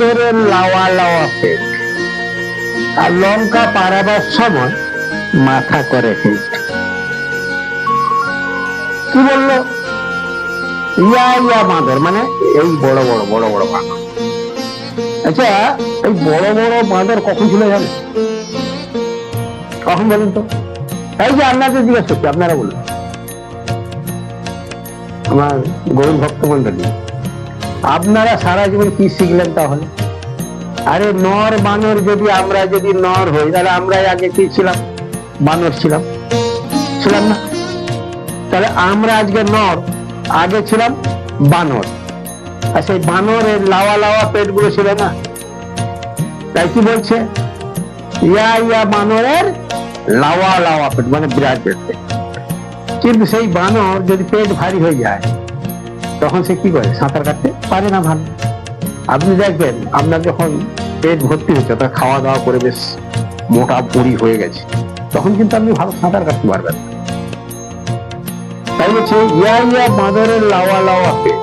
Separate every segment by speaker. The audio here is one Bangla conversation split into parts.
Speaker 1: বাঁদরের লাওয়া লাওয়া পেট। আর লঙ্কা পারাবার সময় মাথা করে হেট। কি বলল? ইয়া ইয়া বাঁদর মানে এই বড় বড় বড় বড় বাঁদর। আচ্ছা এই বড় বড় বাঁদর কখন ছিল জানে কখন বলেন তো? এই যে আপনাদের জিজ্ঞেস করছি, আপনারা বলুন। আমার গরুর ভক্ত মন্ডলী আপনারা সারা জীবন কি শিখলেন তাহলে? আরে নর বানর যদি আমরা যদি নর হই, তাহলে আমরা আগে কি ছিলাম? বানর ছিলাম। ছিলাম না? তাহলে আমরা আজকে নর, আগে ছিলাম বানর। আর সেই বানরের লাওয়া লাওয়া পেটগুলো ছিল না? তাই কি বলছে? ইয়া ইয়া বানরের লাওয়া লাওয়া পেট মানে বিরাট পেট। কিন্তু সেই বানর যদি পেট ভারী হয়ে যায় তখন সে কি করে? সাঁতার কাটতে পারে না ভালো। আপনি দেখবেন আপনার যখন পেট ভর্তি হচ্ছে তা খাওয়া দাওয়া করে বেশ মোটা পুরি হয়ে গেছে, তখন কিন্তু আপনি ভালো সাঁতার কাটতে পারবেন তাই বলছে, ইয়া ইয়া, বাঁদরের লাওয়া লাওয়া পেট।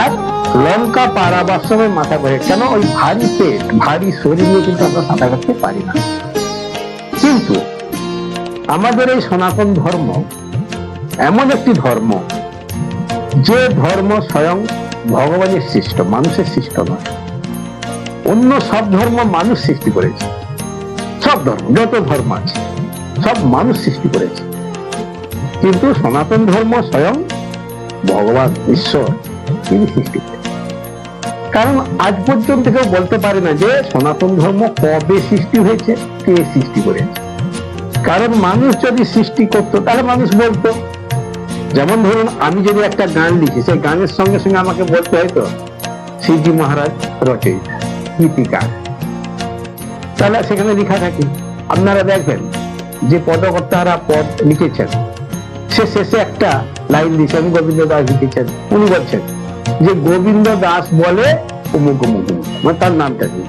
Speaker 1: আর লঙ্কা পাড়াবার সময় মাথা করে কেন? ওই ভারী পেট, ভারী শরীর নিয়ে কিন্তু আমরা সাঁতার কাটতে পারি না। কিন্তু আমাদের এই সনাতন ধর্ম এমন একটি ধর্ম যে ধর্ম স্বয়ং ভগবানের সৃষ্ট, মানুষের সৃষ্ট নয়। অন্য সব ধর্ম মানুষ সৃষ্টি করেছে। সব ধর্ম, যত ধর্ম আছে, সব মানুষ সৃষ্টি করেছে। কিন্তু সনাতন ধর্ম স্বয়ং ভগবান, ঈশ্বর, তিনি সৃষ্টি করেছেন কারণ আজ পর্যন্ত কেউ বলতে পারে না যে সনাতন ধর্ম কবে সৃষ্টি হয়েছে, কে সৃষ্টি করেছে। কারণ মানুষ যদি সৃষ্টি করতো, তাহলে মানুষ বলতো যেমন ধরুন, আমি যদি একটা গান লিখি, সেই গানের সঙ্গে সঙ্গে আমাকে বলতে হয়তো শিবজি মহারাজ রচয়িতা গীতিকার তাহলে সেখানে লেখা থাকে, আপনারা দেখবেন যে পদকর্তারা পদ লিখেছেন। সে শেষে একটা লাইন দিয়েছে, আমি গোবিন্দ দাস লিখেছেন, উনি বলছেন যে, গোবিন্দ দাস বলে অমুক অমুক। মানে তার নামটা কি?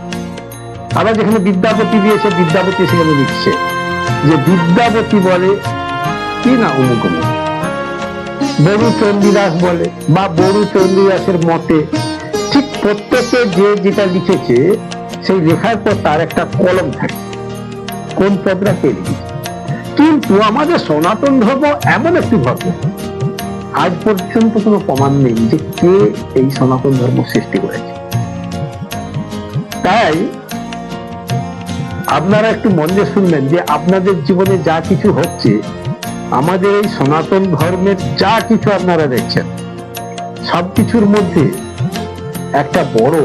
Speaker 1: আবার যেখানে বিদ্যাপতি দিয়েছে, বিদ্যাপতি সেখানে লিখছে যে, বিদ্যাপতি বলে কি না অমুক অমুক? বরু চণ্ডীদাস বলে বা বরু চণ্ডীদাসের মতে, ঠিক প্রত্যেকে যে যেটা লিখেছে, সেই লেখার পর তার একটা কলম থাকে। কোন পদটা কে লিখেছে? কিন্তু আমাদের সনাতন ধর্ম এমন একটি ধর্ম। আজ পর্যন্ত কোনো প্রমাণ নেই যে কে এই সনাতন ধর্ম সৃষ্টি করেছে। তাই আপনারা একটু মন দিয়ে শুনবেন যে আপনাদের জীবনে যা কিছু হচ্ছে আমাদের এই সনাতন ধর্মের যা কিছু আপনারা দেখছেন সবকিছুর মধ্যে একটা বড়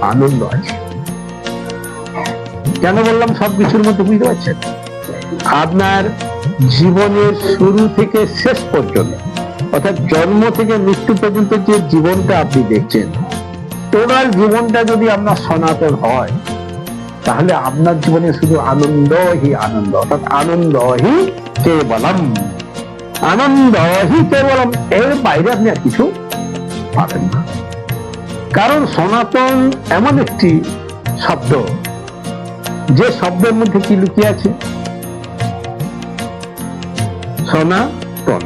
Speaker 1: আনন্দ আছে। কেন বললাম সবকিছুর মধ্যে বুঝতে পারছেন? আপনার জীবনের শুরু থেকে শেষ পর্যন্ত, অর্থাৎ জন্ম থেকে মৃত্যু পর্যন্ত যে জীবনটা আপনি দেখছেন, টোটাল জীবনটা যদি আপনার সনাতন হয় তাহলে আপনার জীবনে শুধু আনন্দ হি আনন্দ, অর্থাৎ আনন্দ হি কেবলম। আনন্দ হি কেবলম। এর বাইরে আপনি আর কিছু পাবেন না। কারণ সনাতন এমন একটি শব্দ, যে শব্দের মধ্যে কি লুকিয়ে আছে? সনাতন।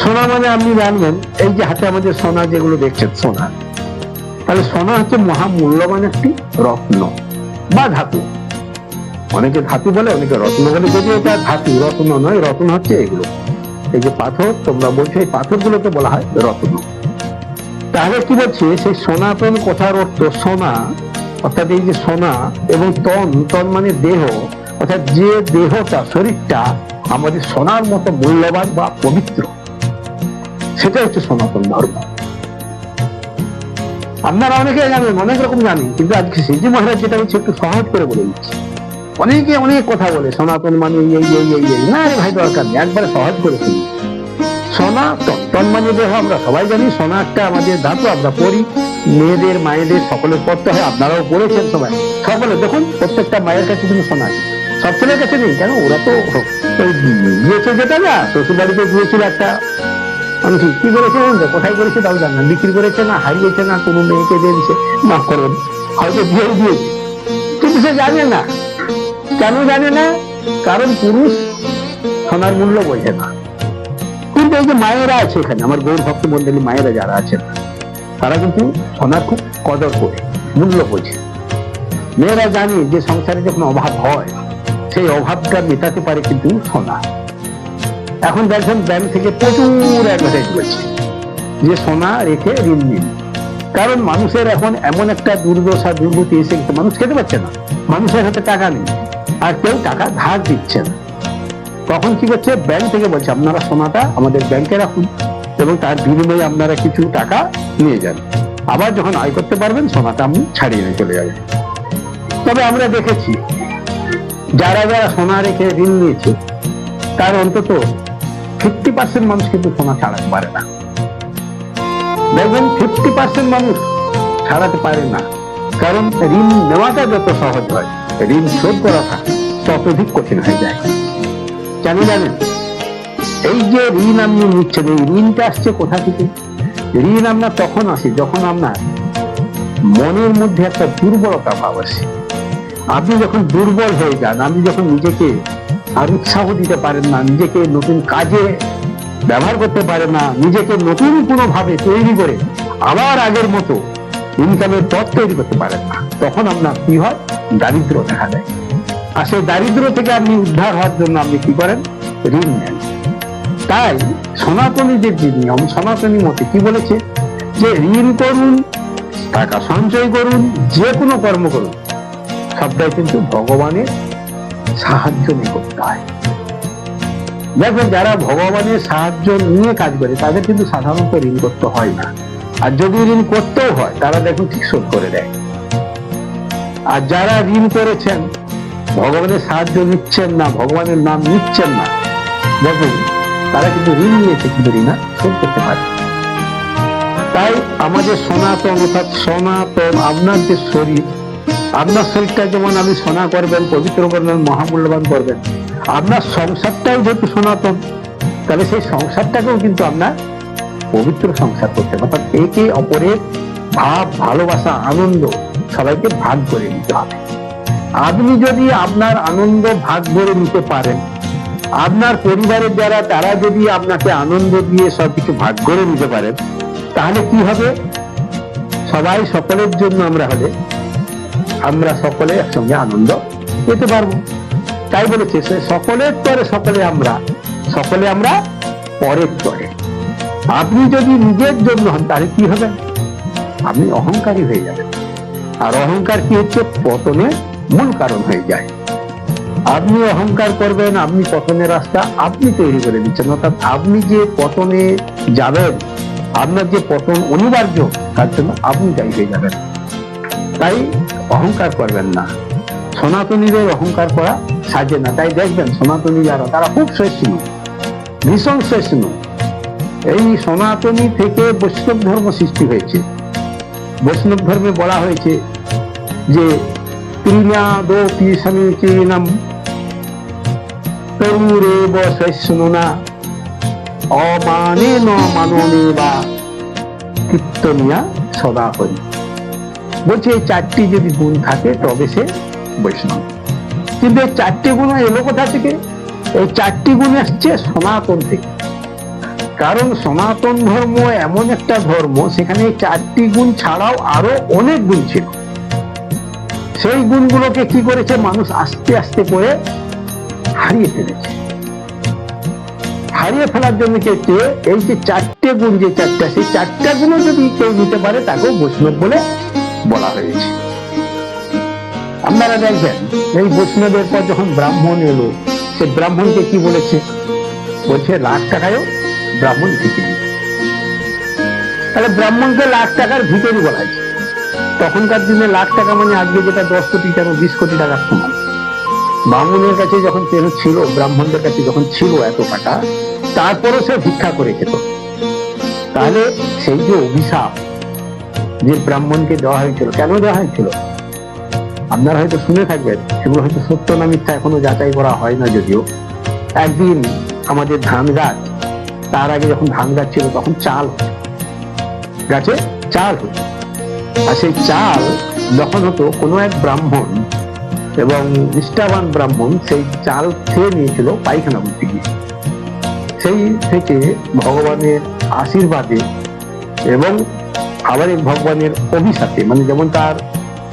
Speaker 1: সোনা মানে আপনি জানবেন, এই যে হাতে আমাদের সোনা যেগুলো দেখছেন, সোনা। তাহলে সোনা হচ্ছে মহামূল্যবান একটি রত্ন বা ধাতু। অনেকে ধাতু বলে, অনেকে রত্ন বলে যদি এটা ধাতু, রত্ন নয়, রত্ন হচ্ছে এগুলো। এই যে পাথর, তোমরা বলছো এই পাথরগুলোকে বলা হয় রত্ন। তাহলে কি বলছে, সেই সনাতন কথার অর্থ সোনা, অর্থাৎ এই যে সোনা এবং তন তন মানে দেহ, অর্থাৎ যে দেহটা, শরীরটা আমাদের সোনার মতো মূল্যবান বা পবিত্র সেটা হচ্ছে সনাতন ধর্ম। আপনারা অনেকে জানেন, অনেক রকম জানেন, কিন্তু আজকে সিজি মহারাজ যেটা হচ্ছে একটু সহজ করে বলে দিচ্ছি। অনেকে অনেক কথা বলে, সনাতন মানে এই এই এই এই না ভাই, দরকার নেই, একবারে সহজ করে শুনি সনাতন তন মানে দেহ আমরা সবাই জানি, সোনা একটা আমাদের ধাতু, আমরা পড়ি। মেয়েদের, মায়েদের, সকলের পড়তে হয়, আপনারাও পড়েছেন সবাই। সকলে, দেখুন, প্রত্যেকটা মায়ের কাছে কিন্তু সোনা আছে। সব ছেলের কাছে নেই, কেন? ওরা তো দিয়েছে যেটা না শ্বশুর বাড়িতে দিয়েছিল একটা আমি কি কোথায় করেছে তাও বিক্রি করেছে না, হারিয়েছে না, কোনো মেয়েকে মাফ হয়তো কিন্তু সে জানে না। কেন জানে না? কারণ পুরুষ সোনার মূল্য বোঝে না। কিন্তু এই যে মায়েরা আছে এখানে। আমার গৌর ভক্ত মন্ডলী মায়েরা যারা আছেন, তারা কিন্তু সোনার খুব কদর করে, মূল্য বোঝে। মেয়েরা জানে যে সংসারে যখন অভাব হয়, সেই অভাবটা মেটাতে পারে কিন্তু সোনা। এখন দেখবেন ব্যাংক থেকে প্রচুর যে সোনা রেখে ঋণ নিন। কারণ মানুষের এখন এমন একটা দুর্দশা দুর্গতি এসে মানুষ খেতে পারছে না। মানুষের হাতে টাকা নেই। আর কেউ টাকা ধার দিচ্ছে না। তখন কি করছে? ব্যাংক থেকে বলছে, আপনারা সোনাটা আমাদের ব্যাংকে রাখুন এবং তার বিনিময়ে আপনারা কিছু টাকা নিয়ে যান। আবার যখন আয় করতে পারবেন, সোনাটা আপনি ছাড়িয়ে নিয়ে চলে যাবেন। তবে আমরা দেখেছি, যারা যারা সোনা রেখে ঋণ নিয়েছে, তার অন্তত ফিফটি পার্সেন্ট মানুষ কিন্তু সোনা ছাড়াতে পারে না। দেখবেন, ফিফটি পার্সেন্ট মানুষ ছাড়াতে পারে না। কারণ ঋণ নেওয়াটা যত সহজ হয়, ঋণ শোধ করাটা ততধিক কঠিন হয়ে যায়। কেন জানেন? এই যে ঋণ আপনি নিচ্ছেন, এই ঋণটা আসছে কোথা থেকে? ঋণ আপনার তখন আসে যখন আপনার মনের মধ্যে একটা দুর্বলতা ভাব আসে। আপনি যখন দুর্বল হয়ে যান, আপনি যখন নিজেকে আর উৎসাহ দিতে পারেন না, নিজেকে নতুন কাজে ব্যবহার করতে পারেন না, নিজেকে নতুন কোনো ভাবে তৈরি করে আবার আগের মতো ইনকামের পথ তৈরি করতে পারেন না। তখন আপনার কি হয়? দারিদ্র দেখা দেয়। আর সেই দারিদ্র থেকে আপনি উদ্ধার হওয়ার জন্য আপনি কি করেন? ঋণ নেন। তাই সনাতনীদের যে নিয়ম, সনাতনী মতে কি বলেছে? যে ঋণ করুন, টাকা সঞ্চয় করুন, যে কোনো কর্ম করুন, সবটাই কিন্তু ভগবানের সাহায্য করতে হয়। দেখো যারা ভগবানের সাহায্য নিয়ে কাজ করে, তাদের কিন্তু সাধারণত ঋণ করতে হয় না। আর যদি ঋণ করতেও হয়, তারা দেখুন ঠিক শোধ করে দেয়। আর যারা ঋণ করেছেন, ভগবানের সাহায্য নিচ্ছেন না, ভগবানের নাম নিচ্ছেন না, দেখুন, তারা কিন্তু ঋণ নিয়েছে, কিন্তু ঋণ শোধ করতে পারে তাই আমাদের সনাতন, অর্থাৎ সনাতন, আপনার যে শরীর আপনার শরীরটা যেমন আপনি সোনা করবেন, পবিত্র করবেন, মহামূল্যবান করবেন, আপনার সংসারটাও যেহেতু সনাতন, তাহলে সেই সংসারটাকেও কিন্তু আপনার পবিত্র সংসার করতে হবে। অর্থাৎ একে অপরের ভাব, ভালোবাসা, আনন্দ সবাইকে ভাগ করে নিতে হবে। আপনি যদি আপনার আনন্দ ভাগ করে নিতে পারেন, আপনার পরিবারের যারা, তারা যদি আপনাকে আনন্দ দিয়ে সবকিছু ভাগ করে নিতে পারেন, তাহলে কি হবে? সবাই সকলের জন্য আমরা হলে আমরা সকলে একসঙ্গে আনন্দ পেতে পারব। তাই বলেছে সকলের পরে সকলে আমরা সকলে আমরা পরের পরে। আপনি যদি নিজের জন্য হন, তাহলে কি হবে? আপনি অহংকারী হয়ে যাবেন। আর অহংকার কি হচ্ছে? পতনের মূল কারণ হয়ে যায়। আপনি অহংকার করবেন, আপনি পতনের রাস্তা আপনি তৈরি করে দিচ্ছেন। অর্থাৎ আপনি যে পতনে যাবেন, আপনার যে পতন অনিবার্য, তার জন্য আপনি দায়ী হয়ে যাবেন। তাই অহংকার করবেন না। সনাতনীদের অহংকার করা সাজে না। তাই দেখবেন সনাতনী যারা তারা খুব সহিষ্ণু ভীষণ সহিষ্ণু এই সনাতনী থেকে বৈষ্ণব ধর্ম সৃষ্টি হয়েছে। বৈষ্ণব ধর্মে বলা হয়েছে যে ত্রিনাদোপি সমীচীনম তরুরেব সহিষ্ণুনা অমানে ন মাননে বা কীর্তনিয়া সদা হরি বলছে, এই চারটি যদি গুণ থাকে, তবে সে বৈষ্ণব। কিন্তু এই চারটি গুণ এলো কোথা থেকে? এই চারটি গুণ আসছে সনাতন থেকে। কারণ সনাতন ধর্ম এমন একটা ধর্ম, সেখানে চারটি গুণ ছাড়াও আরও অনেক গুণ ছিল। সেই গুণগুলোকে কি করেছে? মানুষ আস্তে আস্তে করে হারিয়ে ফেলেছে। হারিয়ে ফেলার জন্য ক্ষেত্রে এই যে চারটে গুণ যে চারটা, সেই চারটা গুণও যদি কেউ নিতে পারে, তাকেও বৈষ্ণব বলে বলা হয়েছে। আপনারা দেখবেন, এই বৈষ্ণবের পর যখন ব্রাহ্মণ এলো, সে ব্রাহ্মণকে কি বলেছে? বলছে, লাখ টাকায়ও ব্রাহ্মণ ভিকিরি তাহলে ব্রাহ্মণকে লাখ টাকার ভিতরি বলা হয়েছে। তখনকার দিনে লাখ টাকা মানে আজকে যেটা দশ কোটি টাকা, বিশ কোটি টাকার সমান। ব্রাহ্মণের কাছে যখন কেন ছিল, ব্রাহ্মণদের কাছে যখন ছিল এত টাকা, তারপরও সে ভিক্ষা করে খেত। তাহলে সেই যে অভিশাপ যে ব্রাহ্মণকে দেওয়া হয়েছিল। কেন দেওয়া হয়েছিল? আপনারা হয়তো শুনে থাকবেন, সেগুলো হয়তো সত্য না মিথ্যা এখনও যাচাই করা হয় না যদিও। একদিন আমাদের ধান গাছ তার আগে যখন ধান গাছ ছিল, তখন চাল গাছে চাল হতো। আর সেই চাল যখন হতো, কোনো এক ব্রাহ্মণ এবং নিষ্ঠাবান ব্রাহ্মণ সেই চাল খেয়ে নিয়েছিল পায়খানা করতে গিয়ে। সেই থেকে ভগবানের আশীর্বাদে এবং আবার এই ভগবানের অভিশাপে মানে যেমন তার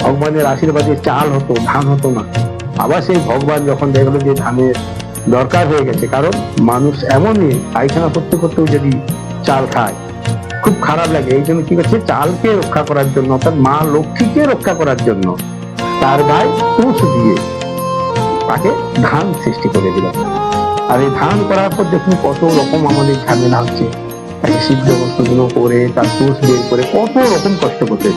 Speaker 1: ভগবানের আশীর্বাদে চাল হতো, ধান হতো না, আবার সেই ভগবান যখন দেখল যে ধানের দরকার হয়ে গেছে, কারণ মানুষ এমনই পায়খানা করতে করতেও যদি চাল খায়, খুব খারাপ লাগে। এই জন্য কি করছে? চালকে রক্ষা করার জন্য, অর্থাৎ মা লক্ষ্মীকে রক্ষা করার জন্য তার গায়ে তুষ দিয়ে তাকে ধান সৃষ্টি করে দিল। আর এই ধান করার পর দেখুন কত রকম আমাদের ঝামেলা হচ্ছে। সিদ্ধ বস্তুগুলো করে, তার তুষ বের করে কত রকম কষ্ট করতে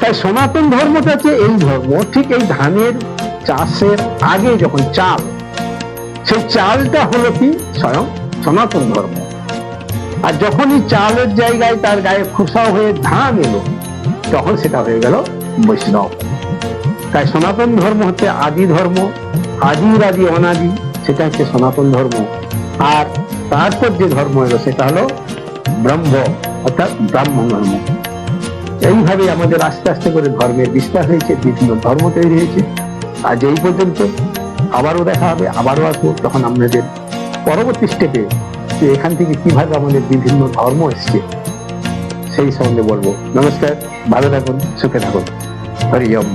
Speaker 1: তাই সনাতন ধর্মটা হচ্ছে এই ধর্ম। ঠিক এই ধানের চাষের আগে যখন চাল, সেই চালটা হলো কি? স্বয়ং সনাতন ধর্ম। আর যখনই চালের জায়গায় তার গায়ে খুশা হয়ে ধান এলো, তখন সেটা হয়ে গেল বৈষ্ণব। তাই সনাতন ধর্ম হচ্ছে আদি ধর্ম। আদি, অনাদি, সেটা হচ্ছে সনাতন ধর্ম। আর তারপর যে ধর্ম এলো, সেটা হলো ব্রহ্ম, অর্থাৎ ব্রাহ্মণ ধর্ম। এইভাবে আমাদের আস্তে আস্তে করে ধর্মের বিস্তার হয়েছে, বিভিন্ন ধর্ম তৈরি হয়েছে। আজ এই পর্যন্ত আবারও দেখা হবে, আবারও আসব তখন আপনাদের পরবর্তী স্টেপে যে এখান থেকে কীভাবে আমাদের বিভিন্ন ধর্ম এসছে, সেই সম্বন্ধে বলব। নমস্কার, ভালো থাকুন, সুখে থাকুন। হরি ওম